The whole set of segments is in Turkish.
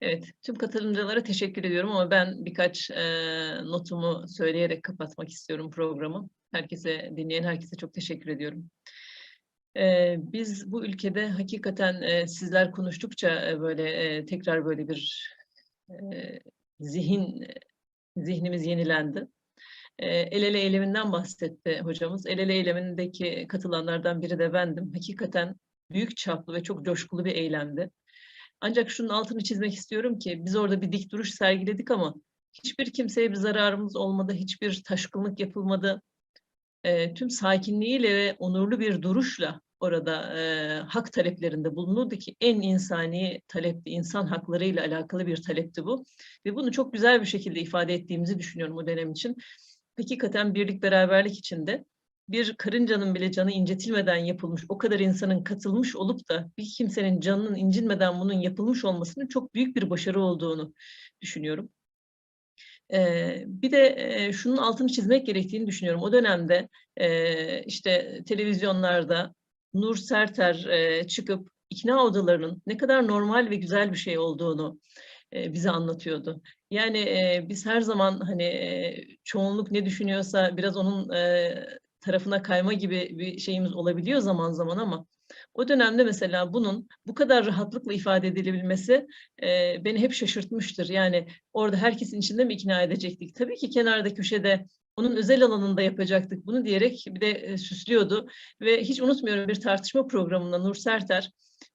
Evet, tüm katılımcılara teşekkür ediyorum ama ben birkaç eee, notumu söyleyerek kapatmak istiyorum programı. Herkese, dinleyen herkese çok teşekkür ediyorum. Eee, biz bu ülkede hakikaten eee, sizler konuştukça eee, böyle eee, tekrar böyle bir eee, zihin zihnimiz yenilendi. El ele eyleminden bahsetti hocamız. El ele eylemindeki katılanlardan biri de bendim. Hakikaten büyük çaplı ve çok coşkulu bir eylemdi. Ancak şunun altını çizmek istiyorum ki biz orada bir dik duruş sergiledik ama hiçbir kimseye bir zararımız olmadı, hiçbir taşkınlık yapılmadı. Eee, tüm sakinliğiyle ve onurlu bir duruşla orada eee, hak taleplerinde bulunuldu ki en insani talepti, insan haklarıyla alakalı bir talepti bu. Ve bunu çok güzel bir şekilde ifade ettiğimizi düşünüyorum o dönem için. Hakikaten birlik beraberlik içinde bir karıncanın bile canı incitilmeden yapılmış, o kadar insanın katılmış olup da bir kimsenin canının incinmeden bunun yapılmış olmasının çok büyük bir başarı olduğunu düşünüyorum. Eee, bir de eee, şunun altını çizmek gerektiğini düşünüyorum. O dönemde eee, işte televizyonlarda Nur Serter eee, çıkıp ikna odalarının ne kadar normal ve güzel bir şey olduğunu eee, bize anlatıyordu. Yani eee, biz her zaman hani eee, çoğunluk ne düşünüyorsa biraz onun eee, tarafına kayma gibi bir şeyimiz olabiliyor zaman zaman ama o dönemde mesela bunun bu kadar rahatlıkla ifade edilebilmesi eee, beni hep şaşırtmıştır. Yani orada herkesin içinde mi ikna edecektik? Tabii ki kenarda köşede onun özel alanında yapacaktık bunu diyerek bir de e, süslüyordu. Ve hiç unutmuyorum bir tartışma programında Nur Serter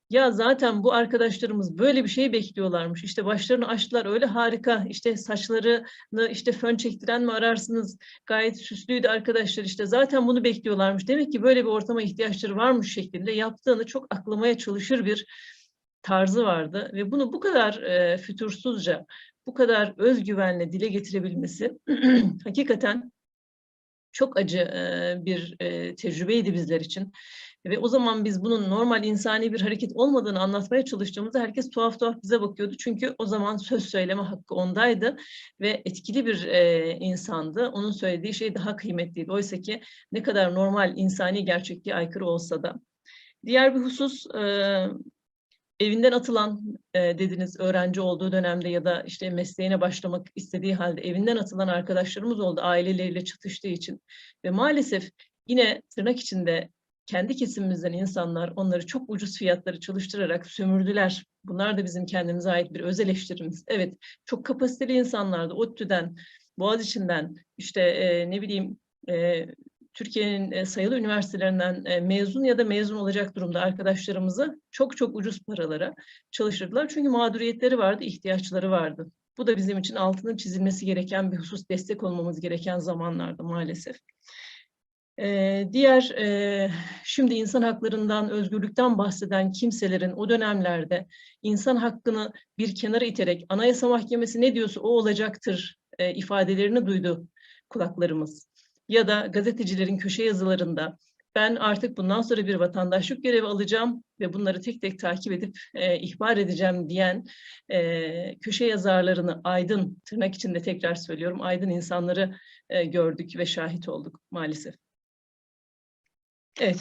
ya zaten bu arkadaşlarımız böyle bir şey bekliyorlarmış. İşte başlarını açtılar öyle harika. İşte saçlarını işte fön çektiren mi ararsınız? Gayet süslüydü arkadaşlar işte zaten bunu bekliyorlarmış. Demek ki böyle bir ortama ihtiyaçları varmış şeklinde yaptığını çok aklamaya çalışır bir tarzı vardı. Ve bunu bu kadar e, fütursuzca, bu kadar özgüvenle dile getirebilmesi hakikaten çok acı e, bir e, tecrübeydi bizler için. Ve o zaman biz bunun normal insani bir hareket olmadığını anlatmaya çalıştığımızda herkes tuhaf tuhaf bize bakıyordu. Çünkü o zaman söz söyleme hakkı ondaydı ve etkili bir e, insandı. Onun söylediği şey daha kıymetliydi. Oysa ki ne kadar normal insani gerçekliğe aykırı olsa da. Diğer bir husus e, evinden atılan e, dediniz öğrenci olduğu dönemde ya da işte mesleğine başlamak istediği halde evinden atılan arkadaşlarımız oldu aileleriyle çatıştığı için. Ve maalesef yine tırnak içinde kendi kesimimizden insanlar onları çok ucuz fiyatları çalıştırarak sömürdüler. Bunlar da bizim kendimize ait bir öz eleştirimiz. Evet, çok kapasiteli insanlardı. ODTÜ'den, Boğaziçi'nden, işte e, ne bileyim e, Türkiye'nin e, sayılı üniversitelerinden e, mezun ya da mezun olacak durumda arkadaşlarımızı çok çok ucuz paralara çalıştırdılar. Çünkü mağduriyetleri vardı, ihtiyaçları vardı. Bu da bizim için altının çizilmesi gereken bir husus, destek olmamız gereken zamanlarda maalesef. Ee, diğer e, şimdi insan haklarından, özgürlükten bahseden kimselerin o dönemlerde insan hakkını bir kenara iterek Anayasa Mahkemesi ne diyorsa o olacaktır e, ifadelerini duydu kulaklarımız. Ya da gazetecilerin köşe yazılarında ben artık bundan sonra bir vatandaşlık görevi alacağım ve bunları tek tek takip edip e, ihbar edeceğim diyen e, köşe yazarlarını aydın, tırnak içinde tekrar söylüyorum, aydın insanları e, gördük ve şahit olduk maalesef. Evet.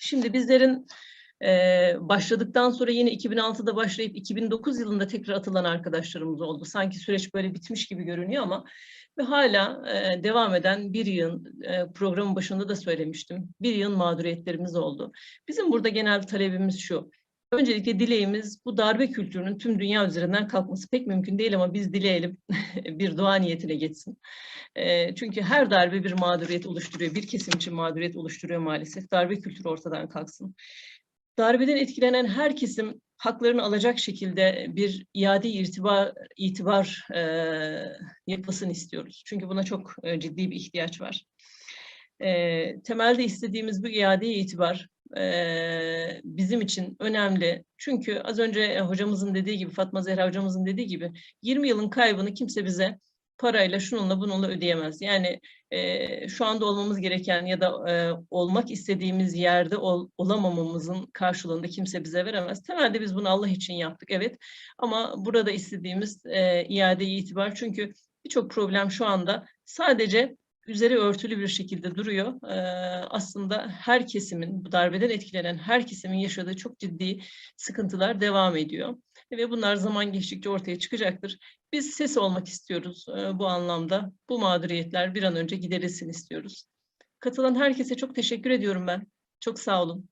Şimdi bizlerin e, başladıktan sonra yine 2006'da başlayıp 2009 yılında tekrar atılan arkadaşlarımız oldu. Sanki süreç böyle bitmiş gibi görünüyor ama ve hala e, devam eden bir yığın e, programın başında da söylemiştim. Bir yığın mağduriyetlerimiz oldu. Bizim burada genel talebimiz şu. Öncelikle dileğimiz bu darbe kültürünün tüm dünya üzerinden kalkması pek mümkün değil ama biz dileyelim bir dua niyetine geçsin. E, çünkü her darbe bir mağduriyet oluşturuyor, bir kesim için mağduriyet oluşturuyor maalesef. Darbe kültürü ortadan kalksın. Darbeden etkilenen her kesim haklarını alacak şekilde bir iade itibar, itibar e, yapmasını istiyoruz. Çünkü buna çok e, ciddi bir ihtiyaç var. E, temelde istediğimiz bu iade itibar e, bizim için önemli. Çünkü az önce hocamızın dediği gibi, Fatma Zehra hocamızın dediği gibi 20 yılın kaybını kimse bize parayla şununla bununla ödeyemez. Yani e, şu anda olmamız gereken ya da e, olmak istediğimiz yerde ol, olamamamızın karşılığında kimse bize veremez. Temelde biz bunu Allah için yaptık evet ama burada istediğimiz e, iade itibar çünkü birçok problem şu anda sadece üzeri örtülü bir şekilde duruyor. Ee, aslında her kesimin, bu darbeden etkilenen her kesimin yaşadığı çok ciddi sıkıntılar devam ediyor. ve bunlar zaman geçtikçe ortaya çıkacaktır. Biz ses olmak istiyoruz e, bu anlamda. Bu mağduriyetler bir an önce giderilsin istiyoruz. Katılan herkese çok teşekkür ediyorum ben. Çok sağ olun.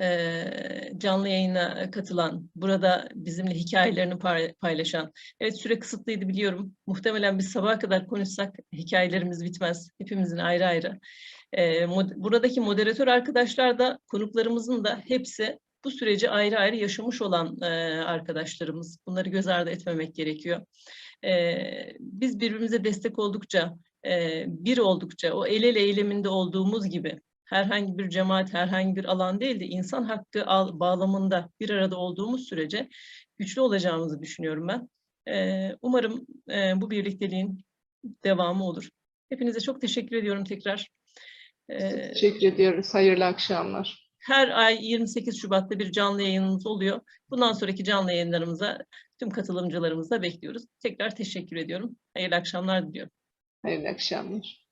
Ee, canlı yayına katılan, burada bizimle hikayelerini pay- paylaşan. Evet süre kısıtlıydı biliyorum. Muhtemelen biz sabaha kadar konuşsak hikayelerimiz bitmez. Hepimizin ayrı ayrı. Ee, mod- buradaki moderatör arkadaşlar da konuklarımızın da hepsi bu süreci ayrı ayrı yaşamış olan e, arkadaşlarımız. Bunları göz ardı etmemek gerekiyor. Ee, biz birbirimize destek oldukça, e, bir oldukça, o el ele eyleminde olduğumuz gibi herhangi bir cemaat, herhangi bir alan değil de insan hakkı bağlamında bir arada olduğumuz sürece güçlü olacağımızı düşünüyorum ben. Ee, umarım e, bu birlikteliğin devamı olur. Hepinize çok teşekkür ediyorum tekrar. Ee, Teşekkür ediyoruz. Hayırlı akşamlar. her ay 28 Şubat'ta bir canlı yayınımız oluyor. Bundan sonraki canlı yayınlarımıza tüm katılımcılarımızı da bekliyoruz. Tekrar teşekkür ediyorum. Hayırlı akşamlar diliyorum. Hayırlı akşamlar.